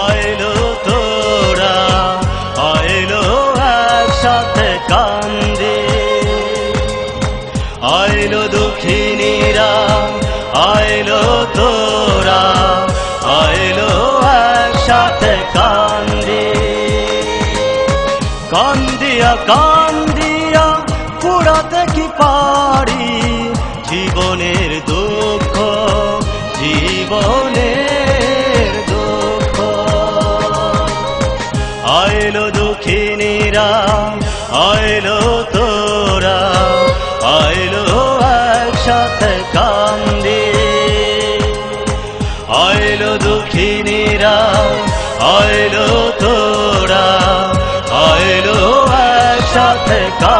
আইলো তোরা, আইলো একসাথে কান্দি। আইলো দুঃখিনীরা, আইলো তোরা, আইলো একসাথে কান্দি। কান্দিয়া কান্দিয়া পুরাতে কি পারি? জীবনের দুঃখ, জীবনের দুঃখিনীরা আইলো তোরা আইলো একসাথে কান্দি। আইলো দক্ষিণীরা আইলো তোরা আইলো একসাথে কান্দি।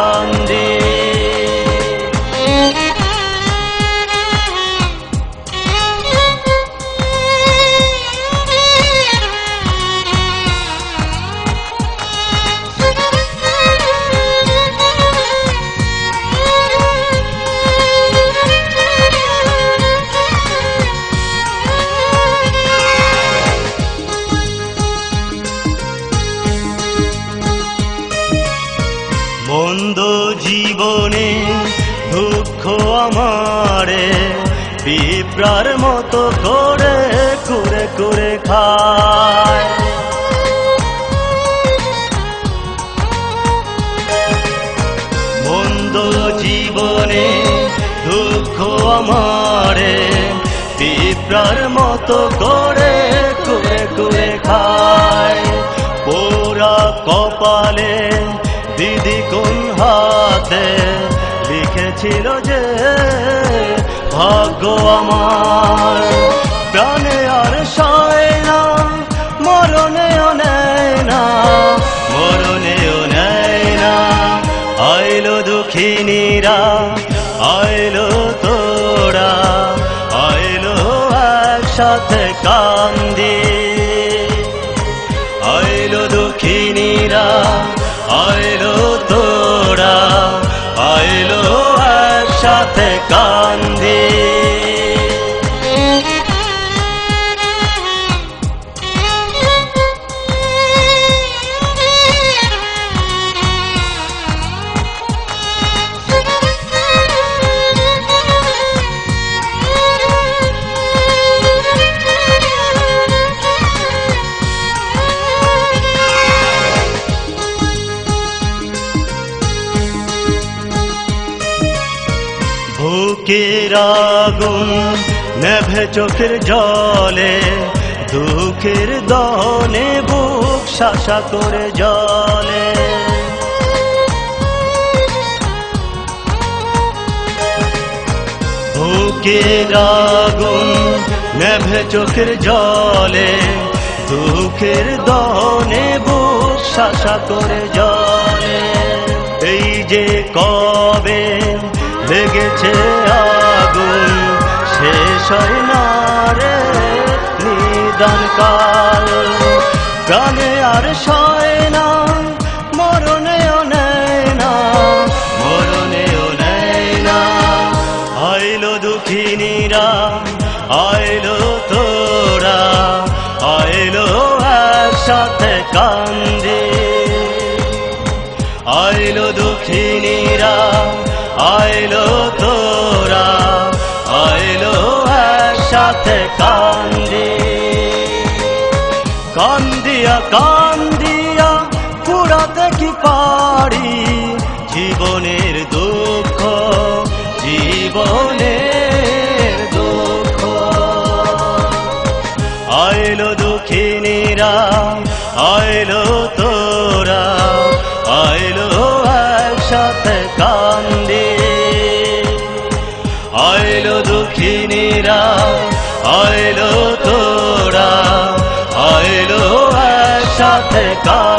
মন্দ জীবনে, দুঃখ আমারে বিপ্রার মতো করে করে করে খায়। মন্দ জীবনে, দুঃখ আমারে বিপ্রার মতো করে করে করে খায়। পোড়া কপালে দিদি কোন হাতে লিখেছিল যে, ভাগ্য আমার। প্রাণে আর সয় না মরণেও নেয় না মরণেও নেয় না। আইলো দুঃখিনীরা, আইলো তোরা, আইলো একসাথে কান্দি। বুকের আগুন নেভে চোখের জলে, দুঃখের দহনে বুক শাসা করে জলে। বুকের আগুন নেভে চোখের জলে, দুঃখের দহনে বুক শাসা করে জলে। এই যে কবে শেষ হয় না রে নিদান কাল প্রাণে আর সয় না, মরণেও নেয় না, মরণেও নেয় না। আইলো দুঃখিনীরা, আইলো তোরা, আইলো একসাথে কান্দি। আইলো দুঃখিনীরা, আইলো তোরা। কান্দি। কান্দিয়া কান্দিয়া, পুরাতে কি পারি? জীবনের দুঃখ জীবনের দুঃখ। আইলো দুঃখিনীরা, আইলো তোরা, আইলো একসাথে কান্দি। আইলো দুঃখিনীরা আয়লো তোরা আয়লো একসাথে কা